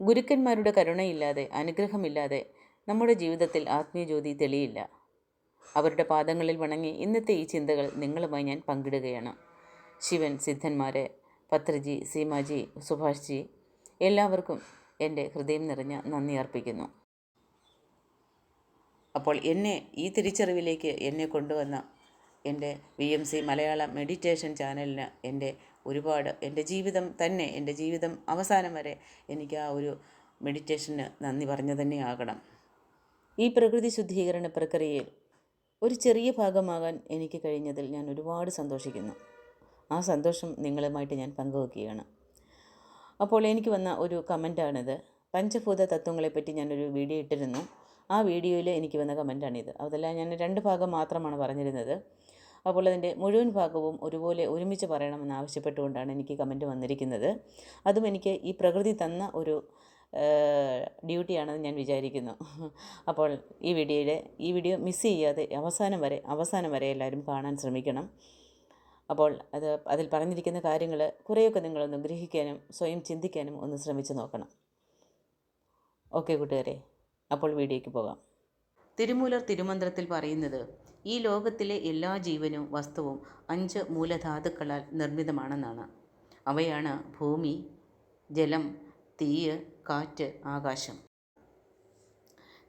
ഗുരുക്കന്മാരുടെ കരുണയില്ലാതെ അനുഗ്രഹമില്ലാതെ നമ്മുടെ ജീവിതത്തിൽ ആത്മീയജ്യോതി തെളിയില്ല. അവരുടെ പാദങ്ങളിൽ വണങ്ങി ഇന്നത്തെ ഈ ചിന്തകൾ നിങ്ങളുമായി ഞാൻ പങ്കിടുകയാണ്. ശിവൻ സിദ്ധന്മാരെ പത്രജി സീമാജി സുഭാഷ്ജി എല്ലാവർക്കും എന്റെ ഹൃദയം നിറഞ്ഞ നന്ദി അർപ്പിക്കുന്നു. അപ്പോൾ എന്നെ ഈ തിരിച്ചറിവിലേക്ക് എന്നെ കൊണ്ടുവന്ന എന്റെ V M C Malayalam meditation ചാനലിന് എന്റെ ഒരുപാട് എന്റെ ജീവിതം തന്നെ എന്റെ ജീവിതം അവസാനം വരെ എനിക്ക് ആ ഒരു മെഡിറ്റേഷന് നന്ദി പറഞ്ഞു തന്നെ ആകണം. ഈ പ്രകൃതി ശുദ്ധീകരണ പ്രക്രിയയിൽ ഒരു ചെറിയ ഭാഗമാകാൻ എനിക്ക് കഴിഞ്ഞതിൽ ഞാൻ ഒരുപാട് സന്തോഷിക്കുന്നു. ആ സന്തോഷം നിങ്ങളുമായിട്ട് ഞാൻ പങ്കുവെക്കുകയാണ്. അപ്പോൾ എനിക്ക് വന്ന ഒരു കമന്റാണിത് പഞ്ചഭൂത തത്വങ്ങളെപ്പറ്റി ഞാനൊരു വീഡിയോ ഇട്ടിരുന്നു. ആ വീഡിയോയിൽ എനിക്ക് വന്ന കമന്റാണിത് അതല്ല ഞാൻ രണ്ട് ഭാഗം മാത്രമാണ് പറഞ്ഞിരുന്നത്. അപ്പോൾ അതിന്റെ മുഴുവൻ ഭാഗവും ഒരുപോലെ ഒരുമിച്ച് പറയണമെന്ന് ആവശ്യപ്പെട്ടുകൊണ്ടാണ് എനിക്ക് കമന്റ് വന്നിരിക്കുന്നത്. അതും എനിക്ക് ഈ പ്രകൃതി തന്ന ഒരു ഡ്യൂട്ടിയാണെന്ന് ഞാൻ വിചാരിക്കുന്നു. അപ്പോൾ ഈ വീഡിയോയുടെ ഈ വീഡിയോ മിസ് ചെയ്യാതെ അവസാനം വരെ അവസാനം വരെ എല്ലാവരും കാണാൻ ശ്രമിക്കണം. അപ്പോൾ അത് അതിൽ പറഞ്ഞിരിക്കുന്ന കാര്യങ്ങൾ കുറേയൊക്കെ നിങ്ങളൊന്ന് ഗ്രഹിക്കാനും സ്വയം ചിന്തിക്കാനും ഒന്ന് ശ്രമിച്ചു നോക്കണം. ഓക്കെ കൂട്ടുകാരെ. അപ്പോൾ വീഡിയോയ്ക്ക് പോകാം. തിരുമൂലർ തിരുമന്ത്രത്തിൽ പറയുന്നത് ഈ ലോകത്തിലെ എല്ലാ ജീവനും വസ്തുവും അഞ്ച് മൂലധാതുക്കളാൽ നിർമ്മിതമാണെന്നാണ്. അവയാണ് ഭൂമി ജലം തീയ് കാറ്റ് ആകാശം.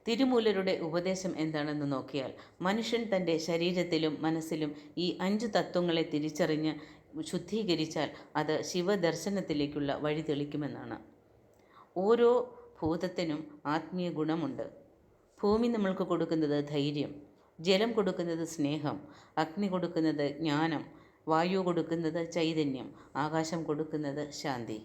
തിരുമൂലരുടെ ഉപദേശം എന്താണെന്ന് നോക്കിയാൽ മനുഷ്യൻ തന്റെ ശരീരത്തിലും മനസ്സിലും ഈ അഞ്ച് തത്വങ്ങളെ തിരിച്ചറിഞ്ഞ് ശുദ്ധീകരിച്ചാൽ അത് ശിവദർശനത്തിലേക്കുള്ള വഴി തെളിക്കുമെന്നാണ്. ഓരോ ഭൂതത്തിനും ആത്മീയ ഗുണമുണ്ട്. ഭൂമി നമ്മൾക്ക് കൊടുക്കുന്നത് ധൈര്യം ജലം കൊടുക്കുന്നത് സ്നേഹം അഗ്നി കൊടുക്കുന്നത് ജ്ഞാനം വായു കൊടുക്കുന്നത് ചൈതന്യം ആകാശം കൊടുക്കുന്നത് ശാന്തി.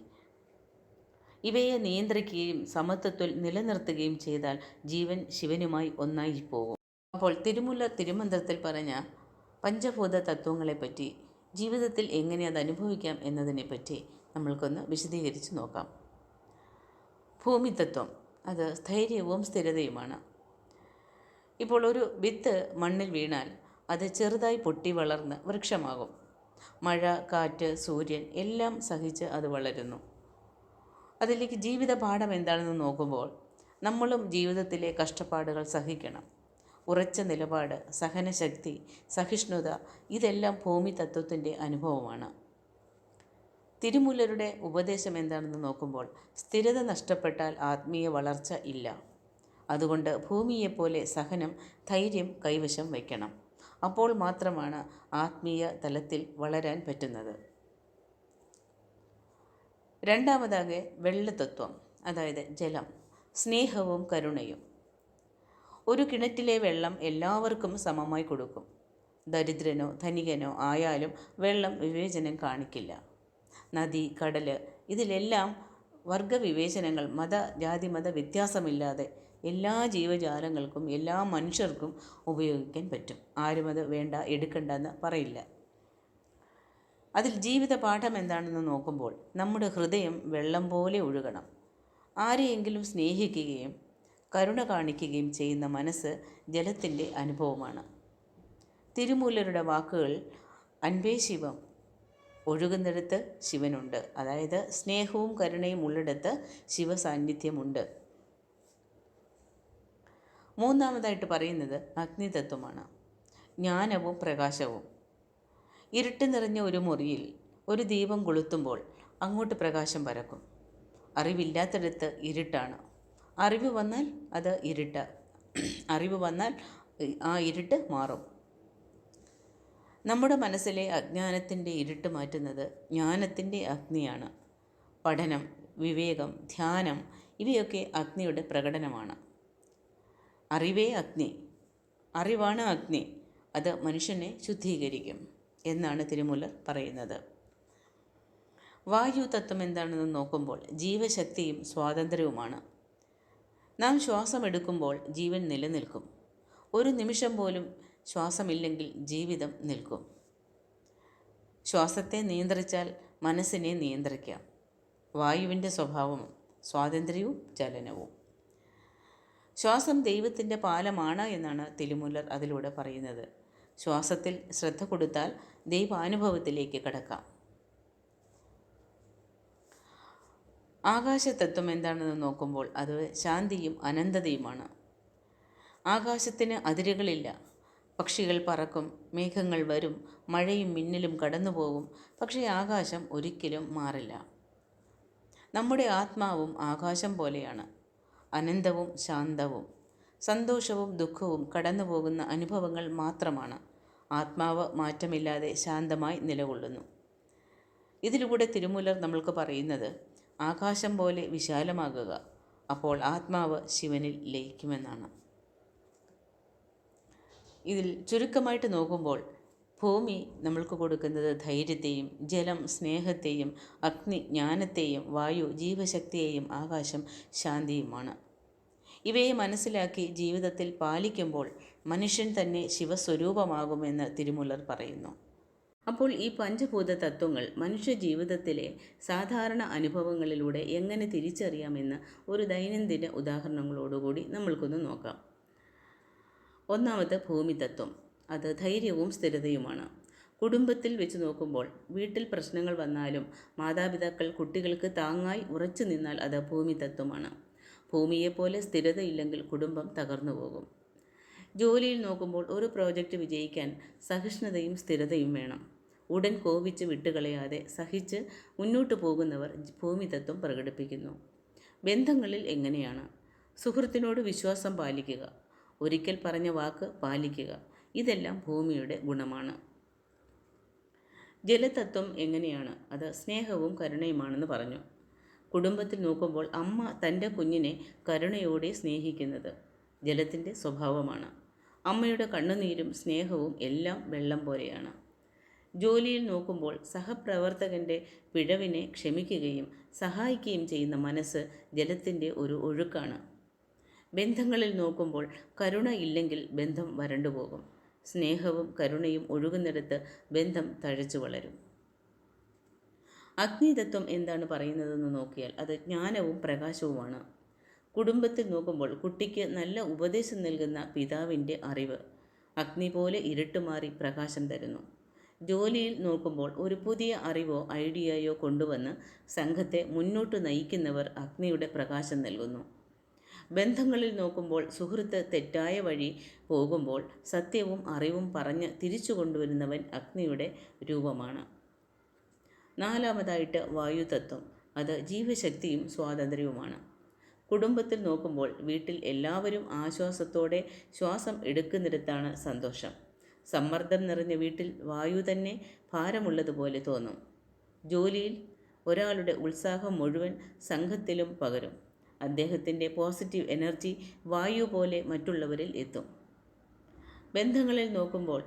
ഇവയെ നിയന്ത്രിക്കുകയും സമത്വത്തിൽ നിലനിർത്തുകയും ചെയ്താൽ ജീവൻ ശിവനുമായി ഒന്നായി പോകും അപ്പോൾ തിരുമുല്ല തിരുമന്ത്രത്തിൽ പറഞ്ഞ പഞ്ചഭൂത തത്വങ്ങളെപ്പറ്റി ജീവിതത്തിൽ എങ്ങനെ അത് അനുഭവിക്കാം എന്നതിനെപ്പറ്റി നമ്മൾക്കൊന്ന് വിശദീകരിച്ച് നോക്കാം. ഭൂമിതത്വം അത് സ്ഥൈര്യവും സ്ഥിരതയുമാണ്. ഇപ്പോൾ ഒരു വിത്ത് മണ്ണിൽ വീണാൽ അത് ചെറുതായി പൊട്ടി വളർന്ന് വൃക്ഷമാകും. മഴ കാറ്റ് സൂര്യൻ എല്ലാം സഹിച്ച് അത് വളരുന്നു. അതിലേക്ക് ജീവിത പാഠം എന്താണെന്ന് നോക്കുമ്പോൾ നമ്മളും ജീവിതത്തിലെ കഷ്ടപ്പാടുകൾ സഹിക്കണം. ഉറച്ച നിലപാട് സഹനശക്തി സഹിഷ്ണുത ഇതെല്ലാം ഭൂമി തത്വത്തിന്റെ അനുഭവമാണ്. തിരുമൂലരുടെ ഉപദേശം എന്താണെന്ന് നോക്കുമ്പോൾ സ്ഥിരത നഷ്ടപ്പെട്ടാൽ ആത്മീയ വളർച്ച ഇല്ല. അതുകൊണ്ട് ഭൂമിയെപ്പോലെ സഹനം ധൈര്യം കൈവശം വയ്ക്കണം. അപ്പോൾ മാത്രമാണ് ആത്മീയ തലത്തിൽ വളരാൻ പറ്റുന്നത്. രണ്ടാമതാകെ വെള്ളതത്വം അതായത് ജലം സ്നേഹവും കരുണയും. ഒരു കിണറ്റിലെ വെള്ളം എല്ലാവർക്കും സമമായി കൊടുക്കും. ദരിദ്രനോ ധനികനോ ആയാലും വെള്ളം വിവേചനം കാണിക്കില്ല. നദി കടൽ ഇതിലെല്ലാം വർഗവിവേചനങ്ങൾ മത ജാതിമത വ്യത്യാസമില്ലാതെ എല്ലാ ജീവജാലങ്ങൾക്കും എല്ലാ മനുഷ്യർക്കും ഉപയോഗിക്കാൻ പറ്റും. ആരും അത് വേണ്ട എടുക്കണ്ട എന്ന് പറയില്ല. അതിൽ ജീവിത പാഠം എന്താണെന്ന് നോക്കുമ്പോൾ നമ്മുടെ ഹൃദയം വെള്ളം പോലെ ഒഴുകണം. ആരെയെങ്കിലും സ്നേഹിക്കുകയും കരുണ കാണിക്കുകയും ചെയ്യുന്ന മനസ്സ് ജലത്തിന്റെ അനുഭവമാണ്. തിരുമൂലരുടെ വാക്കുകൾ അൻപേ ശിവം ഒഴുകുന്നിടത്ത് ശിവനുണ്ട്. അതായത് സ്നേഹവും കരുണയും ഉള്ളിടത്ത് ശിവസാന്നിധ്യമുണ്ട്. മൂന്നാമതായിട്ട് പറയുന്നത് അഗ്നിതത്വമാണ് ജ്ഞാനവും പ്രകാശവും. ഇരുട്ട് നിറഞ്ഞ ഒരു മുറിയിൽ ഒരു ദീപം കൊളുത്തുമ്പോൾ അങ്ങോട്ട് പ്രകാശം പരക്കും. അറിവില്ലാത്തിടത്ത് ഇരുട്ടാണ്. അറിവ് വന്നാൽ അത് ഇരുട്ട്. അറിവ് വന്നാൽ ആ ഇരുട്ട് മാറും. നമ്മുടെ മനസ്സിലെ അജ്ഞാനത്തിന്റെ ഇരുട്ട് മാറ്റുന്നത് ജ്ഞാനത്തിന്റെ അഗ്നിയാണ്. പഠനം വിവേകം ധ്യാനം ഇവയൊക്കെ അഗ്നിയുടെ പ്രകടനമാണ്. അറിവേ അഗ്നി. അറിവാണ് അഗ്നി. അത് മനുഷ്യനെ ശുദ്ധീകരിക്കും എന്നാണ് തിരുമുല്ലർ പറയുന്നത്. വായു തത്വം എന്താണെന്ന് നോക്കുമ്പോൾ ജീവശക്തിയും സ്വാതന്ത്ര്യവുമാണ്. നാം ശ്വാസമെടുക്കുമ്പോൾ ജീവൻ നിലനിൽക്കും. ഒരു നിമിഷം പോലും ശ്വാസമില്ലെങ്കിൽ ജീവിതം നിൽക്കും. ശ്വാസത്തെ നിയന്ത്രിച്ചാൽ മനസ്സിനെ നിയന്ത്രിക്കാം. വായുവിന്റെ സ്വഭാവം സ്വാതന്ത്ര്യവും ചലനവും. ശ്വാസം ദൈവത്തിന്റെ പാലമാണ് എന്നാണ് തിരുമുല്ലർ അതിലൂടെ പറയുന്നത്. ശ്വാസത്തിൽ ശ്രദ്ധ കൊടുത്താൽ ദൈവാനുഭവത്തിലേക്ക് കടക്കാം. ആകാശതത്വം എന്താണെന്ന് നോക്കുമ്പോൾ അത് ശാന്തിയും അനന്തതയുമാണ്. ആകാശത്തിന് അതിരുകളില്ല. പക്ഷികൾ പറക്കും മേഘങ്ങൾ വരും മഴയും മിന്നലും കടന്നുപോകും. പക്ഷേ ആകാശം ഒരിക്കലും മാറില്ല. നമ്മുടെ ആത്മാവും ആകാശം പോലെയാണ്. അനന്തവും ശാന്തവും. സന്തോഷവും ദുഃഖവും കടന്നുപോകുന്ന അനുഭവങ്ങൾ മാത്രമാണ്. ആത്മാവ് മാറ്റമില്ലാതെ ശാന്തമായി നിലകൊള്ളുന്നു. ഇതിലൂടെ തിരുമൂലർ നമ്മൾക്ക് പറയുന്നത് ആകാശം പോലെ വിശാലമാകുക. അപ്പോൾ ആത്മാവ് ശിവനിൽ ലയിക്കുമെന്നാണ്. ഇതിൽ ചുരുക്കമായിട്ട് നോക്കുമ്പോൾ ഭൂമി നമ്മൾക്ക് കൊടുക്കുന്നത് ധൈര്യത്തെയും ജലം സ്നേഹത്തെയും അഗ്നി ജ്ഞാനത്തെയും വായു ജീവശക്തിയെയും ആകാശം ശാന്തിയുമാണ്. ഇവയെ മനസ്സിലാക്കി ജീവിതത്തിൽ പാലിക്കുമ്പോൾ മനുഷ്യൻ തന്നെ ശിവസ്വരൂപമാകുമെന്ന് തിരുമുല്ലർ പറയുന്നു. അപ്പോൾ ഈ പഞ്ചഭൂത തത്വങ്ങൾ മനുഷ്യ ജീവിതത്തിലെ സാധാരണ അനുഭവങ്ങളിലൂടെ എങ്ങനെ തിരിച്ചറിയാമെന്ന് ഒരു ദൈനംദിന ഉദാഹരണങ്ങളോടുകൂടി നമ്മൾക്കൊന്ന് നോക്കാം. ഒന്നാമത്തെ ഭൂമി ഭൂമിതത്വം. അത് ധൈര്യവും സ്ഥിരതയുമാണ്. കുടുംബത്തിൽ വെച്ച് നോക്കുമ്പോൾ വീട്ടിൽ പ്രശ്നങ്ങൾ വന്നാലും മാതാപിതാക്കൾ കുട്ടികൾക്ക് താങ്ങായി ഉറച്ചു നിന്നാൽ അത് ഭൂമി തത്വമാണ് ഭൂമിയെപ്പോലെ സ്ഥിരതയില്ലെങ്കിൽ കുടുംബം തകർന്നു പോകും. ജോലിയിൽ നോക്കുമ്പോൾ ഒരു പ്രോജക്റ്റ് വിജയിക്കാൻ സഹിഷ്ണുതയും സ്ഥിരതയും വേണം. ഉടൻ കോപിച്ച് വിട്ടുകളയാതെ സഹിച്ച് മുന്നോട്ട് പോകുന്നവർ ഭൂമിതത്വം പ്രകടിപ്പിക്കുന്നു. ബന്ധങ്ങളിൽ എങ്ങനെയാണ്? സുഹൃത്തിനോട് വിശ്വാസം പാലിക്കുക. ഒരിക്കൽ പറഞ്ഞ വാക്ക് പാലിക്കുക. ഇതെല്ലാം ഭൂമിയുടെ ഗുണമാണ്. ജലതത്വം എങ്ങനെയാണ്? അത് സ്നേഹവും കരുണയുമാണെന്ന് പറഞ്ഞു. കുടുംബത്തിൽ നോക്കുമ്പോൾ അമ്മ തന്റെ കുഞ്ഞിനെ കരുണയോടെ സ്നേഹിക്കുന്നത് ജലത്തിന്റെ സ്വഭാവമാണ്. അമ്മയുടെ കണ്ണുനീരും സ്നേഹവും എല്ലാം വെള്ളം പോലെയാണ്. ജോലിയിൽ നോക്കുമ്പോൾ സഹപ്രവർത്തകന്റെ പിഴവിനെ ക്ഷമിക്കുകയും സഹായിക്കുകയും ചെയ്യുന്ന മനസ്സ് ജലത്തിന്റെ ഒരു ഒഴുക്കാണ്. ബന്ധങ്ങളിൽ നോക്കുമ്പോൾ കരുണ ഇല്ലെങ്കിൽ ബന്ധം വരണ്ടുപോകും. സ്നേഹവും കരുണയും ഒഴുകുന്നിടത്ത് ബന്ധം തഴച്ചു വളരും. അഗ്നിതത്വം എന്താണ് പറയുന്നതെന്ന് നോക്കിയാൽ അത് ജ്ഞാനവും പ്രകാശവുമാണ്. കുടുംബത്തിൽ നോക്കുമ്പോൾ കുട്ടിക്ക് നല്ല ഉപദേശം നൽകുന്ന പിതാവിന്റെ അറിവ് അഗ്നി പോലെ ഇരുട്ടുമാറി പ്രകാശം തരുന്നു. ജോലിയിൽ നോക്കുമ്പോൾ ഒരു പുതിയ അറിവോ ഐഡിയയോ കൊണ്ടുവന്ന് സംഘത്തെ മുന്നോട്ട് നയിക്കുന്നവർ അഗ്നിയുടെ പ്രകാശം നൽകുന്നു. ബന്ധങ്ങളിൽ നോക്കുമ്പോൾ സുഹൃത്ത് തെറ്റായ വഴി പോകുമ്പോൾ സത്യവും അറിവും പറഞ്ഞ് തിരിച്ചു കൊണ്ടുവരുന്നവൻ അഗ്നിയുടെ രൂപമാണ്. നാലാമതായിട്ട് വായുതത്വം. അത് ജീവശക്തിയും സ്വാതന്ത്ര്യവുമാണ്. കുടുംബത്തിൽ നോക്കുമ്പോൾ വീട്ടിൽ എല്ലാവരും ആശ്വാസത്തോടെ ശ്വാസം എടുക്കുന്നിടത്താണ് സന്തോഷം. സമ്മർദ്ദം നിറഞ്ഞ വീട്ടിൽ വായു തന്നെ ഭാരമുള്ളതുപോലെ തോന്നും. ജോലിയിൽ ഒരാളുടെ ഉത്സാഹം മുഴുവൻ സംഘത്തിലും പകരും. അദ്ദേഹത്തിന്റെ പോസിറ്റീവ് എനർജി വായു പോലെ മറ്റുള്ളവരിൽ എത്തും. ബന്ധങ്ങളിൽ നോക്കുമ്പോൾ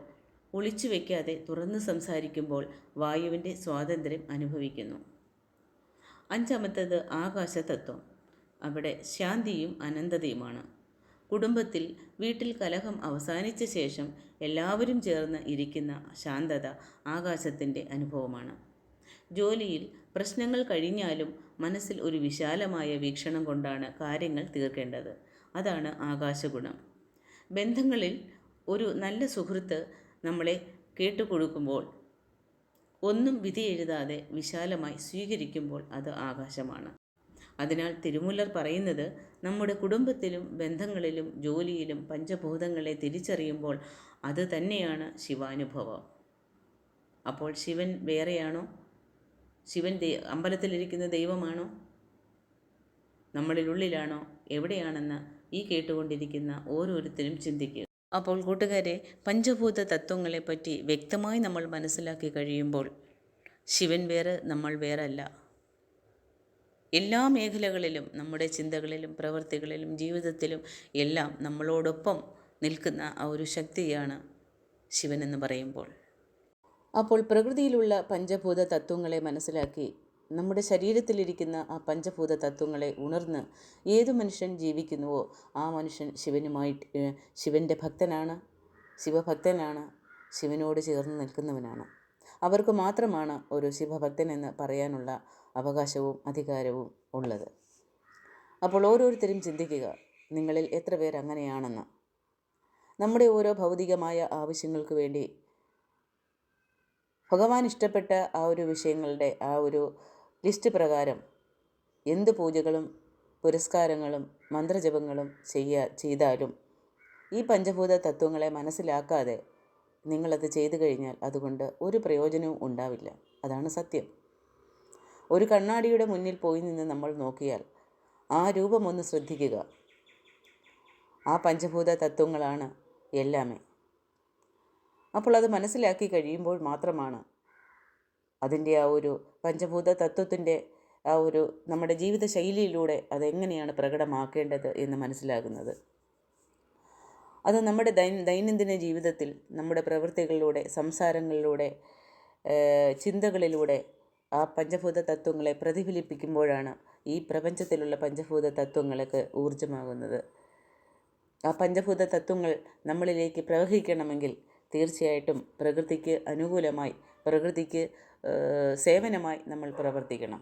ഒളിച്ചു വയ്ക്കാതെ തുറന്ന് സംസാരിക്കുമ്പോൾ വായുവിന്റെ സ്വാതന്ത്ര്യം അനുഭവിക്കുന്നു. അഞ്ചാമത്തത് ആകാശതത്വം. അവിടെ ശാന്തിയും അനന്തതയുമാണ്. കുടുംബത്തിൽ വീട്ടിൽ കലഹം അവസാനിച്ച ശേഷം എല്ലാവരും ചേർന്ന് ഇരിക്കുന്ന ശാന്തത ആകാശത്തിന്റെ അനുഭവമാണ്. ജോലിയിൽ പ്രശ്നങ്ങൾ കഴിഞ്ഞാലും മനസ്സിൽ ഒരു വിശാലമായ വീക്ഷണം കൊണ്ടാണ് കാര്യങ്ങൾ തീർക്കേണ്ടത്. അതാണ് ആകാശഗുണം. ബന്ധങ്ങളിൽ ഒരു നല്ല സുഹൃത്ത് നമ്മളെ കേട്ടുകൊടുക്കുമ്പോൾ ഒന്നും വിധി എഴുതാതെ വിശാലമായി സ്വീകരിക്കുമ്പോൾ അത് ആകാശമാണ്. അതിനാൽ തിരുമുല്ലർ പറയുന്നത് നമ്മുടെ കുടുംബത്തിലും ബന്ധങ്ങളിലും ജോലിയിലും പഞ്ചഭൂതങ്ങളെ തിരിച്ചറിയുമ്പോൾ അത് തന്നെയാണ് ശിവാനുഭവം. അപ്പോൾ ശിവൻ വേറെയാണോ? ശിവൻ ദൈ അമ്പലത്തിലിരിക്കുന്ന ദൈവമാണോ? നമ്മളിലുള്ളിലാണോ? എവിടെയാണെന്ന് ഈ കേട്ടുകൊണ്ടിരിക്കുന്ന ഓരോരുത്തരും ചിന്തിക്കുക. അപ്പോൾ കൂട്ടുകാരെ പഞ്ചഭൂത തത്വങ്ങളെപ്പറ്റി വ്യക്തമായി നമ്മൾ മനസ്സിലാക്കി കഴിയുമ്പോൾ ശിവൻ വേറെ നമ്മൾ വേറല്ല. എല്ലാ മേഖലകളിലും നമ്മുടെ ചിന്തകളിലും പ്രവൃത്തികളിലും ജീവിതത്തിലും എല്ലാം നമ്മളോടൊപ്പം നിൽക്കുന്ന ആ ഒരു ശക്തിയാണ് ശിവനെന്ന് പറയുമ്പോൾ. അപ്പോൾ പ്രകൃതിയിലുള്ള പഞ്ചഭൂത തത്വങ്ങളെ മനസ്സിലാക്കി നമ്മുടെ ശരീരത്തിലിരിക്കുന്ന ആ പഞ്ചഭൂത തത്വങ്ങളെ ഉണർന്ന് ഏതു മനുഷ്യൻ ജീവിക്കുന്നുവോ ആ മനുഷ്യൻ ശിവനുമായിട്ട് ശിവന്റെ ഭക്തനാണ്. ശിവഭക്തനാണ്. ശിവനോട് ചേർന്ന് നിൽക്കുന്നവനാണ്. അവർക്ക് മാത്രമാണ് ഒരു ശിവഭക്തൻ എന്ന് പറയാനുള്ള അവകാശവും അധികാരവും ഉള്ളത്. അപ്പോൾ ഓരോരുത്തരും ചിന്തിക്കുക നിങ്ങളിൽ എത്ര പേർ അങ്ങനെയാണെന്ന്. നമ്മുടെ ഓരോ ഭൗതികമായ ആവശ്യങ്ങൾക്ക് വേണ്ടി ഭഗവാൻ ഇഷ്ടപ്പെട്ട ആ ഒരു വിഷയങ്ങളുടെ ആ ഒരു ലിസ്റ്റ് പ്രകാരം എന്ത് പൂജകളും പുരസ്കാരങ്ങളും മന്ത്രജപങ്ങളും ചെയ്യാ ചെയ്താലും ഈ പഞ്ചഭൂത തത്വങ്ങളെ മനസ്സിലാക്കാതെ നിങ്ങളത് ചെയ്തു കഴിഞ്ഞാൽ അതുകൊണ്ട് ഒരു പ്രയോജനവും ഉണ്ടാവില്ല. അതാണ് സത്യം. ഒരു കണ്ണാടിയുടെ മുന്നിൽ പോയി നിന്ന് നമ്മൾ നോക്കിയാൽ ആ രൂപമൊന്ന് ശ്രദ്ധിക്കുക. ആ പഞ്ചഭൂത തത്വങ്ങളാണ് എല്ലാമേ. അപ്പോൾ അത് മനസ്സിലാക്കി കഴിയുമ്പോൾ മാത്രമാണ് അതിന്റെ ആ ഒരു പഞ്ചഭൂത തത്വത്തിന്റെ ആ ഒരു നമ്മുടെ ജീവിത ശൈലിയിലൂടെ അതെങ്ങനെയാണ് പ്രകടമാക്കേണ്ടത് എന്ന് മനസ്സിലാകുന്നത്. അത് നമ്മുടെ ദൈ ദൈനംദിന ജീവിതത്തിൽ നമ്മുടെ പ്രവൃത്തികളിലൂടെ സംസാരങ്ങളിലൂടെ ചിന്തകളിലൂടെ ആ പഞ്ചഭൂത തത്വങ്ങളെ പ്രതിഫലിപ്പിക്കുമ്പോഴാണ് ഈ പ്രപഞ്ചത്തിലുള്ള പഞ്ചഭൂത തത്വങ്ങൾക്ക് ഊർജമാകുന്നത് ആ പഞ്ചഭൂത തത്വങ്ങൾ നമ്മളിലേക്ക് പ്രവഹിക്കണമെങ്കിൽ തീർച്ചയായിട്ടും പ്രകൃതിക്ക് അനുകൂലമായി പ്രകൃതിക്ക് സേവനമായി നമ്മൾ പ്രവർത്തിക്കണം.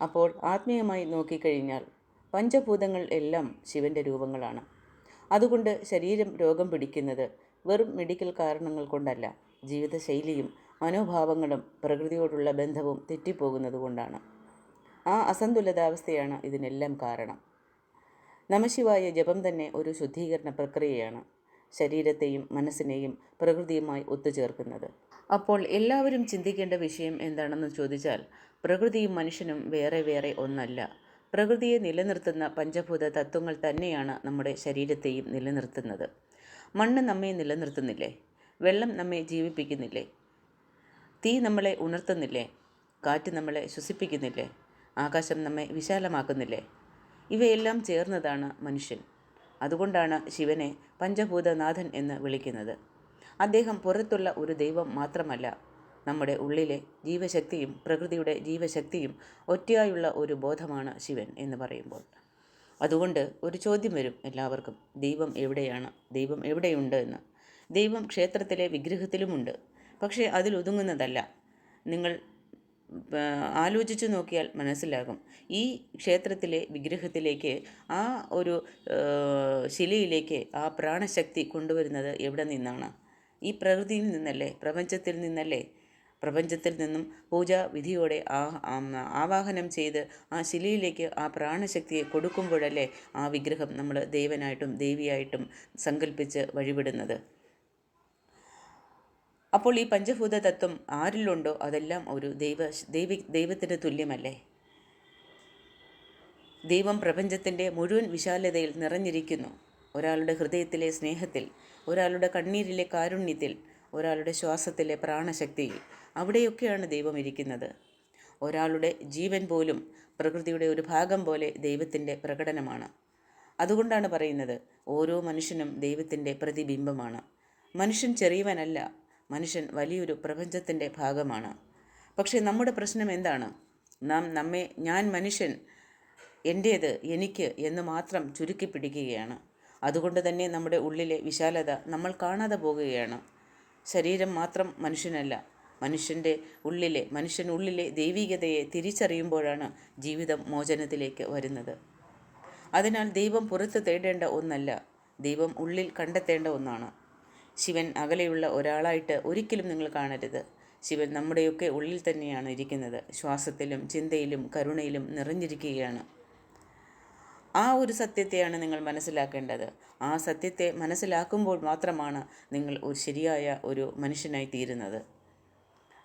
അപ്പോൾ ആത്മീയമായി നോക്കിക്കഴിഞ്ഞാൽ പഞ്ചഭൂതങ്ങൾ എല്ലാം ശിവന്റെ രൂപങ്ങളാണ്. അതുകൊണ്ട് ശരീരം രോഗം പിടിക്കുന്നത് വെറും മെഡിക്കൽ കാരണങ്ങൾ കൊണ്ടല്ല ജീവിതശൈലിയും മനോഭാവങ്ങളും പ്രകൃതിയോടുള്ള ബന്ധവും തെറ്റിപ്പോകുന്നത് കൊണ്ടാണ്. ആ അസന്തുലിതാവസ്ഥയാണ് ഇതിനെല്ലാം കാരണം. നമശിവായ ജപം തന്നെ ഒരു ശുദ്ധീകരണ പ്രക്രിയയാണ്. ശരീരത്തെയും മനസ്സിനെയും പ്രകൃതിയുമായി ഒത്തുചേർക്കുന്നത്. അപ്പോൾ എല്ലാവരും ചിന്തിക്കേണ്ട വിഷയം എന്താണെന്ന് ചോദിച്ചാൽ പ്രകൃതിയും മനുഷ്യനും വേറെ വേറെ ഒന്നല്ല. പ്രകൃതിയെ നിലനിർത്തുന്ന പഞ്ചഭൂത തത്വങ്ങൾ തന്നെയാണ് നമ്മുടെ ശരീരത്തെയും നിലനിർത്തുന്നത്. മണ്ണ് നമ്മെ നിലനിർത്തുന്നില്ലേ? വെള്ളം നമ്മെ ജീവിപ്പിക്കുന്നില്ലേ? തീ നമ്മളെ ഉണർത്തുന്നില്ലേ? കാറ്റ് നമ്മളെ ശ്വസിപ്പിക്കുന്നില്ലേ? ആകാശം നമ്മെ വിശാലമാക്കുന്നില്ലേ? ഇവയെല്ലാം ചേർന്നതാണ് മനുഷ്യൻ. അതുകൊണ്ടാണ് ശിവനെ പഞ്ചഭൂതനാഥൻ എന്ന് വിളിക്കുന്നത്. അദ്ദേഹം പുറത്തുള്ള ഒരു ദൈവം മാത്രമല്ല നമ്മുടെ ഉള്ളിലെ ജീവശക്തിയും പ്രകൃതിയുടെ ജീവശക്തിയും ഒറ്റയായുള്ള ഒരു ബോധമാണ് ശിവൻ എന്ന് പറയുമ്പോൾ. അതുകൊണ്ട് ഒരു ചോദ്യം വരും എല്ലാവർക്കും ദൈവം എവിടെയാണ്? ദൈവം എവിടെയുണ്ട് എന്ന്. ദൈവം ക്ഷേത്രത്തിലെ വിഗ്രഹത്തിലുമുണ്ട് പക്ഷേ അതിലൊതുങ്ങുന്നതല്ല. നിങ്ങൾ ആലോചിച്ചു നോക്കിയാൽ മനസ്സിലാകും. ഈ ക്ഷേത്രത്തിലെ വിഗ്രഹത്തിലേക്ക് ആ ഒരു ശിലയിലേക്ക് ആ പ്രാണശക്തി കൊണ്ടുവരുന്നത് എവിടെ നിന്നാണ്? ഈ പ്രകൃതിയിൽ നിന്നല്ലേ? പ്രപഞ്ചത്തിൽ നിന്നല്ലേ? പ്രപഞ്ചത്തിൽ നിന്നും പൂജാ വിധിയോടെ ആ ആവാഹനം ചെയ്ത് ആ ശിലയിലേക്ക് ആ പ്രാണശക്തിയെ കൊടുക്കുമ്പോഴല്ലേ ആ വിഗ്രഹം നമ്മൾ ദേവനായിട്ടും ദേവിയായിട്ടും സങ്കല്പിച്ച് വഴിവിടുന്നത്? അപ്പോൾ ഈ പഞ്ചഭൂത തത്വം ആരിലുണ്ടോ? അതെല്ലാം ഒരു ദൈവ ദൈവി ദൈവത്തിന് തുല്യമല്ലേ? ദൈവം പ്രപഞ്ചത്തിന്റെ മുഴുവൻ വിശാലതയിൽ നിറഞ്ഞിരിക്കുന്നു. ഒരാളുടെ ഹൃദയത്തിലെ സ്നേഹത്തിൽ ഒരാളുടെ കണ്ണീരിലെ കാരുണ്യത്തിൽ ഒരാളുടെ ശ്വാസത്തിലെ പ്രാണശക്തിയിൽ അവിടെയൊക്കെയാണ് ദൈവം ഇരിക്കുന്നത്. ഒരാളുടെ ജീവൻ പോലും പ്രകൃതിയുടെ ഒരു ഭാഗം പോലെ ദൈവത്തിന്റെ പ്രകടനമാണ്. അതുകൊണ്ടാണ് പറയുന്നത് ഓരോ മനുഷ്യനും ദൈവത്തിന്റെ പ്രതിബിംബമാണ്. മനുഷ്യൻ ചെറിയവനല്ല മനുഷ്യൻ വലിയൊരു പ്രപഞ്ചത്തിന്റെ ഭാഗമാണ്. പക്ഷേ നമ്മുടെ പ്രശ്നം എന്താണ്? നാം നമ്മെ ഞാൻ മനുഷ്യൻ എന്റേത് എനിക്ക് എന്ന് മാത്രം ചുരുക്കി പിടിക്കുകയാണ് അതുകൊണ്ട് തന്നെ നമ്മുടെ ഉള്ളിലെ വിശാലത നമ്മൾ കാണാതെ പോകുകയാണ്. ശരീരം മാത്രം മനുഷ്യനല്ല. മനുഷ്യന്റെ ഉള്ളിലെ മനുഷ്യനുള്ളിലെ ദൈവികതയെ തിരിച്ചറിയുമ്പോഴാണ് ജീവിതം മോചനത്തിലേക്ക് വരുന്നത്. അതിനാൽ ദൈവം പുറത്ത് തേടേണ്ട ഒന്നല്ല. ദൈവം ഉള്ളിൽ കണ്ടെത്തേണ്ട ഒന്നാണ്. ശിവൻ അകലെയുള്ള ഒരാളായിട്ട് ഒരിക്കലും നിങ്ങൾ കാണരുത്. ശിവൻ നമ്മുടെയൊക്കെ ഉള്ളിൽ തന്നെയാണ് ഇരിക്കുന്നത്. ശ്വാസത്തിലും ചിന്തയിലും കരുണയിലും നിറഞ്ഞിരിക്കുകയാണ്. ആ ഒരു സത്യത്തെയാണ് നിങ്ങൾ മനസ്സിലാക്കേണ്ടത്. ആ സത്യത്തെ മനസ്സിലാക്കുമ്പോൾ മാത്രമാണ് നിങ്ങൾ ഒരു ശരിയായ ഒരു മനുഷ്യനായി തീരുന്നത്.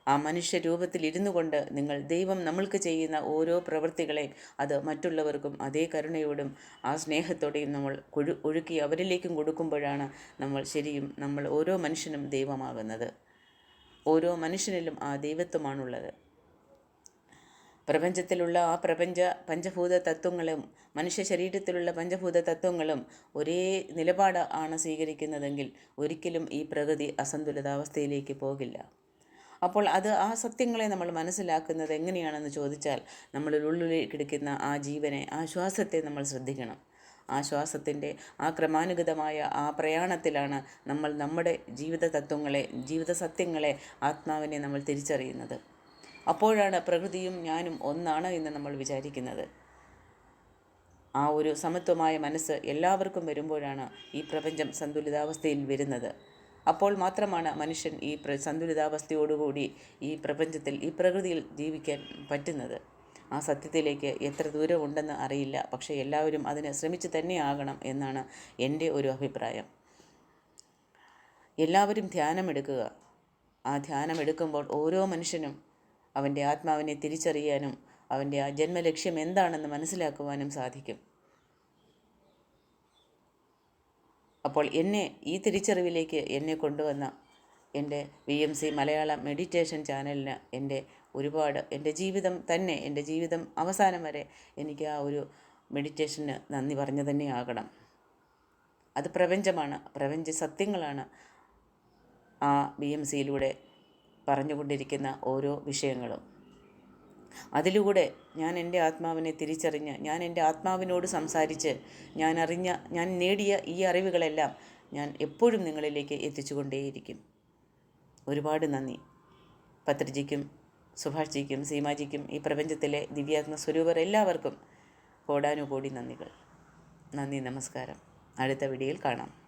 ആ മനുഷ്യ രൂപത്തിൽ ഇരുന്നു കൊണ്ട് നിങ്ങൾ ദൈവം നമ്മൾക്ക് ചെയ്യുന്ന ഓരോ പ്രവൃത്തികളെ അത് മറ്റുള്ളവർക്കും അതേ കരുണയോടും ആ സ്നേഹത്തോടെയും നമ്മൾ കൊഴു ഒഴുക്കി അവരിലേക്കും കൊടുക്കുമ്പോഴാണ് നമ്മൾ ശരിയും നമ്മൾ ഓരോ മനുഷ്യനും ദൈവമാകുന്നത്. ഓരോ മനുഷ്യനിലും ആ ദൈവത്വമാണുള്ളത്. പ്രപഞ്ചത്തിലുള്ള ആ പ്രപഞ്ച പഞ്ചഭൂത തത്വങ്ങളും മനുഷ്യ ശരീരത്തിലുള്ള പഞ്ചഭൂത തത്വങ്ങളും ഒരേ നിലപാട് ആണ് സ്വീകരിക്കുന്നതെങ്കിൽ ഒരിക്കലും ഈ പ്രകൃതി അസന്തുലിതാവസ്ഥയിലേക്ക് പോകില്ല. അപ്പോൾ അത് ആ സത്യങ്ങളെ നമ്മൾ മനസ്സിലാക്കുന്നത് എങ്ങനെയാണെന്ന് ചോദിച്ചാൽ നമ്മളുള്ളിൽ കിടക്കുന്ന ആ ജീവനെ ആ ശ്വാസത്തെ നമ്മൾ ശ്രദ്ധിക്കണം. ആ ശ്വാസത്തിന്റെ ആ ക്രമാനുഗതമായ ആ പ്രയാണത്തിലാണ് നമ്മൾ നമ്മുടെ ജീവിത തത്വങ്ങളെ ജീവിത സത്യങ്ങളെ ആത്മാവിനെ നമ്മൾ തിരിച്ചറിയുന്നത്. അപ്പോഴാണ് പ്രകൃതിയും ഞാനും ഒന്നാണ് എന്ന് നമ്മൾ വിചാരിക്കുന്നത്. ആ ഒരു സമത്വമായ മനസ്സ് എല്ലാവർക്കും വരുമ്പോഴാണ് ഈ പ്രപഞ്ചം സന്തുലിതാവസ്ഥയിൽ വരുന്നത്. അപ്പോൾ മാത്രമാണ് മനുഷ്യൻ ഈ സന്തുലിതാവസ്ഥയോടുകൂടി ഈ പ്രപഞ്ചത്തിൽ ഈ പ്രകൃതിയിൽ ജീവിക്കാൻ പറ്റുന്നത്. ആ സത്യത്തിലേക്ക് എത്ര ദൂരമുണ്ടെന്ന് അറിയില്ല. പക്ഷേ എല്ലാവരും അതിന് ശ്രമിച്ചു തന്നെയാകണം എന്നാണ് എന്റെ ഒരു അഭിപ്രായം. എല്ലാവരും ധ്യാനമെടുക്കുക. ആ ധ്യാനമെടുക്കുമ്പോൾ ഓരോ മനുഷ്യനും അവന്റെ ആത്മാവിനെ തിരിച്ചറിയാനും അവന്റെ ആ ജന്മലക്ഷ്യം എന്താണെന്ന് മനസ്സിലാക്കുവാനും സാധിക്കും. അപ്പോൾ എന്നെ ഈ തിരിച്ചറിവിലേക്ക് എന്നെ കൊണ്ടുവന്ന എന്റെ V M C Malayalam meditation ചാനലിന് എന്റെ ഒരുപാട് എന്റെ ജീവിതം തന്നെ എന്റെ ജീവിതം അവസാനം വരെ എനിക്ക് ആ ഒരു മെഡിറ്റേഷന് നന്ദി പറഞ്ഞു തന്നെ ആകണം. അത് പ്രപഞ്ചമാണ് പ്രപഞ്ച സത്യങ്ങളാണ് ആ ബി എം സിയിലൂടെ പറഞ്ഞുകൊണ്ടിരിക്കുന്ന ഓരോ വിഷയങ്ങളും. അതിലൂടെ ഞാൻ എന്റെ ആത്മാവിനെ തിരിച്ചറിഞ്ഞ് ഞാൻ എന്റെ ആത്മാവിനോട് സംസാരിച്ച് ഞാൻ അറിഞ്ഞ ഞാൻ നേടിയ ഈ അറിവുകളെല്ലാം ഞാൻ എപ്പോഴും നിങ്ങളിലേക്ക് എത്തിച്ചുകൊണ്ടേയിരിക്കും. ഒരുപാട് നന്ദി. പത്രിജിക്കും സുഭാഷ്ജിക്കും സീമാജിക്കും ഈ പ്രപഞ്ചത്തിലെ ദിവ്യാത്മ സ്വരൂപർ എല്ലാവർക്കും കോടാനുകോടി നന്ദികൾ. നന്ദി നമസ്കാരം. അടുത്ത വീഡിയോയിൽ കാണാം.